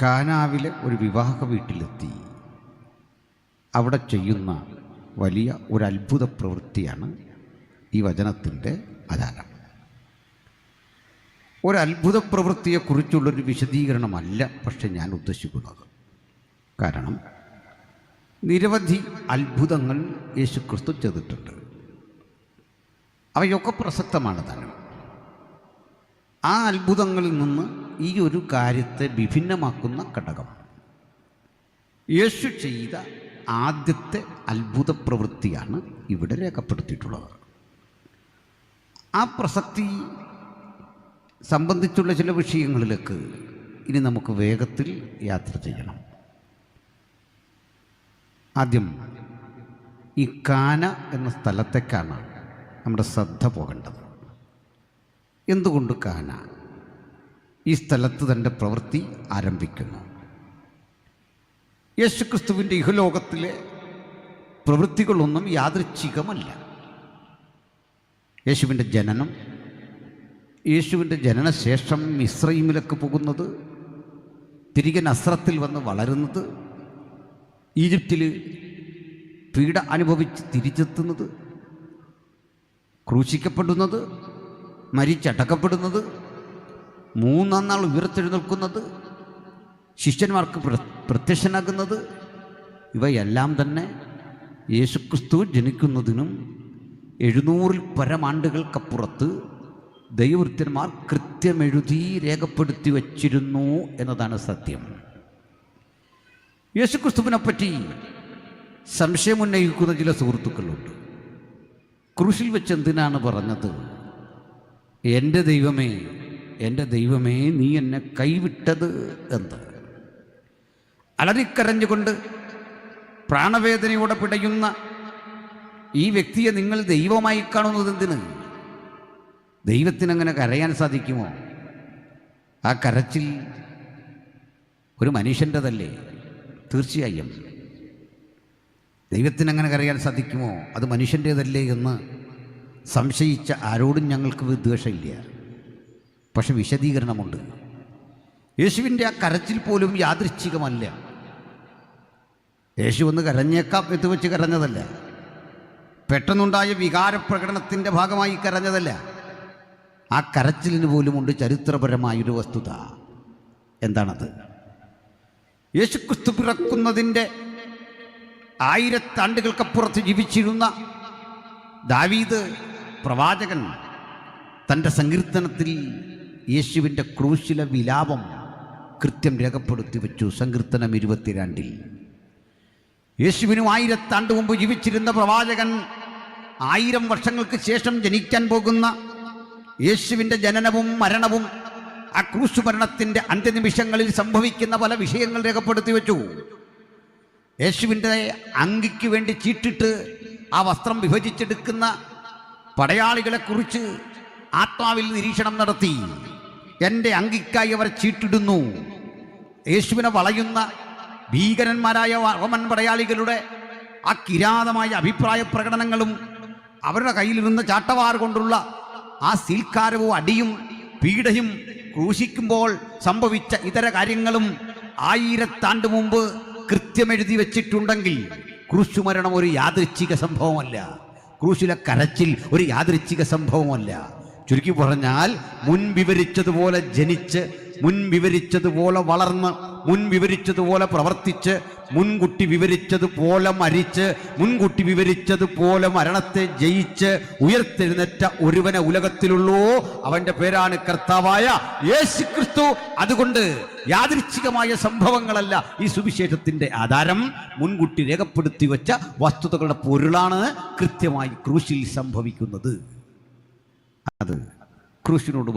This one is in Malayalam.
കാനാവിലെ ഒരു വിവാഹ വീട്ടിലെത്തി. അവിടെ ചെയ്യുന്ന വലിയ ഒരു അത്ഭുത പ്രവൃത്തിയാണ് ഈ വചനത്തിന്റെ ആധാരം. ഒരു അത്ഭുത പ്രവൃത്തിയെക്കുറിച്ചുള്ളൊരു വിശദീകരണമല്ല പക്ഷെ ഞാൻ ഉദ്ദേശിക്കുന്നത്. കാരണം നിരവധി അത്ഭുതങ്ങൾ യേശുക്രിസ്തു ചെയ്തിട്ടുണ്ട്. അവയൊക്കെ പ്രസക്തമാണ് തന്നെ. ആ അത്ഭുതങ്ങളിൽ നിന്ന് ഈ ഒരു കാര്യത്തെ വിഭിന്നമാക്കുന്ന ഘടകം. യേശു ചെയ്ത ആദ്യത്തെ അത്ഭുത പ്രവൃത്തിയാണ് ഇവിടെ രേഖപ്പെടുത്തിയിട്ടുള്ളത്. ആ പ്രസക്തി സംബന്ധിച്ചുള്ള ചില വിഷയങ്ങളിലേക്ക് ഇനി നമുക്ക് വേഗത്തിൽ യാത്ര ചെയ്യണം. ആദ്യം ഈ കാന എന്ന സ്ഥലത്തേക്കാണ് നമ്മുടെ ശ്രദ്ധ പോകേണ്ടത്. എന്തുകൊണ്ട് കാന? ഈ സ്ഥലത്ത് തന്റെ പ്രവൃത്തി ആരംഭിക്കുന്നു. യേശുക്രിസ്തുവിന്റെ ഇഹലോകത്തിലെ പ്രവൃത്തികളൊന്നും യാദൃച്ഛികമല്ല. യേശുവിന്റെ ജനനം യേശുവിന്റെ ജനനശേഷം ഇസ്രൈമിലേക്ക് പോകുന്നത് തിരികെ നസ്രത്തിൽ വന്ന് വളരുന്നത് ഈജിപ്തിൽ പീഡ അനുഭവിച്ച് തിരിച്ചെത്തുന്നത് ക്രൂശിക്കപ്പെടുന്നത് മരിച്ചടക്കപ്പെടുന്നത് മൂന്നാം നാൾ ഉയർത്തെഴുന്നേൽക്കുന്നത് ശിഷ്യന്മാർക്ക് പ്ര- പ്രത്യക്ഷനാകുന്നത് ഇവയെല്ലാം തന്നെ യേശുക്രിസ്തു ജനിക്കുന്നതിനും എഴുന്നൂറിൽ പരമാണ്ടുകൾക്കപ്പുറത്ത് ദൈവവൃത്യന്മാർ കൃത്യമെഴുതി രേഖപ്പെടുത്തി വച്ചിരുന്നു എന്നതാണ് സത്യം. യേശുക്രിസ്തുവിനെ പറ്റി സംശയമുന്നയിക്കുന്ന ചില സുഹൃത്തുക്കളുണ്ട്. ക്രൂശിൽ വെച്ച് എന്തിനാണ് പറഞ്ഞത്? എന്റെ ദൈവമേ എന്റെ ദൈവമേ നീ എന്നെ കൈവിട്ടത് എന്ന്. അലറിക്കരഞ്ഞുകൊണ്ട് പ്രാണവേദനയോടെ പിടയുന്ന ഈ വ്യക്തിയെ നിങ്ങൾ ദൈവമായി കാണുന്നത് എന്തിന് ദൈവത്തിനങ്ങനെ കരയാൻ സാധിക്കുമോ? ആ കരച്ചിൽ ഒരു മനുഷ്യന്റെതല്ലേ? തീർച്ചയായും. ദൈവത്തിനങ്ങനെ കരയാൻ സാധിക്കുമോ? അത് മനുഷ്യന്റേതല്ലേ എന്ന് സംശയിച്ച ആരോടും ഞങ്ങൾക്ക് വിദ്വേഷമില്ല. പക്ഷെ വിശദീകരണമുണ്ട്. യേശുവിന്റെ ആ കരച്ചിൽ പോലും യാദൃച്ഛികമല്ല യേശു ഒന്ന് കരഞ്ഞേക്കാം എന്ന് വെച്ച് കരഞ്ഞതല്ല. പെട്ടെന്നുണ്ടായ വികാരപ്രകടനത്തിന്റെ ഭാഗമായി കരഞ്ഞതല്ല. ആ കരച്ചിലിന് പോലുമുണ്ട് ചരിത്രപരമായൊരു വസ്തുത. എന്താണത്? യേശുക്രിസ്തു പിറക്കുന്നതിന്റെ ആയിരത്താണ്ടുകൾക്കപ്പുറത്ത് ജീവിച്ചിരുന്ന ദാവീദ് പ്രവാചകൻ തന്റെ സങ്കീർത്തനത്തിൽ യേശുവിന്റെ ക്രൂശിലെ വിലാപം കൃത്യം രേഖപ്പെടുത്തി വെച്ചു. സങ്കീർത്തനം ഇരുപത്തിരണ്ടിൽ. യേശുവിനും ആയിരത്താണ്ട് മുമ്പ് ജീവിച്ചിരുന്ന പ്രവാചകൻ ആയിരം വർഷങ്ങൾക്ക് ശേഷം ജനിക്കാൻ പോകുന്ന യേശുവിന്റെ ജനനവും മരണവും ആ ക്രൂശു മരണത്തിന്റെ അന്ത്യനിമിഷങ്ങളിൽ സംഭവിക്കുന്ന പല വിഷയങ്ങൾ രേഖപ്പെടുത്തി വെച്ചു. യേശുവിന്റെ അങ്കിക്ക് വേണ്ടി ചീട്ടിട്ട് ആ വസ്ത്രം വിഭജിച്ചെടുക്കുന്ന പടയാളികളെക്കുറിച്ച് ആത്മാവിൽ നിരീക്ഷണം നടത്തി. എന്റെ അങ്കിക്കായി അവർ ചീട്ടിടുന്നു. യേശുവിനെ വളയുന്ന ഭീകരന്മാരായ റോമൻ പടയാളികളുടെ ആ കിരാതമായ അഭിപ്രായ പ്രകടനങ്ങളും അവരുടെ കയ്യിലിരുന്ന ചാട്ടവാർ കൊണ്ടുള്ള ആ സീൽക്കാരവും അടിയും പീഡയും ക്രൂശിക്കുമ്പോൾ സംഭവിച്ച ഇതര കാര്യങ്ങളും ആയിരത്താണ്ട് മുമ്പ് കൃത്യമെഴുതി വെച്ചിട്ടുണ്ടെങ്കിൽ ക്രൂശുമരണം ഒരു യാദൃച്ഛിക സംഭവമല്ല. ക്രൂശിലെ കരച്ചിൽ ഒരു യാദൃച്ഛിക സംഭവമല്ല. ചുരുക്കി പറഞ്ഞാൽ മുൻ വിവരിച്ചതുപോലെ ജനിച്ച് മുൻ വിവരിച്ചതുപോലെ വളർന്ന് മുൻ വിവരിച്ചതുപോലെ പ്രവർത്തിച്ച് മുൻകുട്ടി വിവരിച്ചതുപോലെ മരിച്ച് മുൻകുട്ടി വിവരിച്ചതുപോലെ മരണത്തെ ജയിച്ച് ഉയർത്തെഴുന്നേറ്റ ഒരുവനെ ഉലകത്തിലുള്ളൂ. അവന്റെ പേരാണ് കർത്താവായ യേശു ക്രിസ്തു അതുകൊണ്ട് യാദൃച്ഛികമായ സംഭവങ്ങളല്ല ഈ സുവിശേഷത്തിന്റെ ആധാരം. മുൻകുട്ടി രേഖപ്പെടുത്തി വെച്ച വസ്തുതകളുടെ പൊരുളാണ് കൃത്യമായി ക്രൂശിൽ സംഭവിക്കുന്നത്. അത് ക്രൂശിനോട്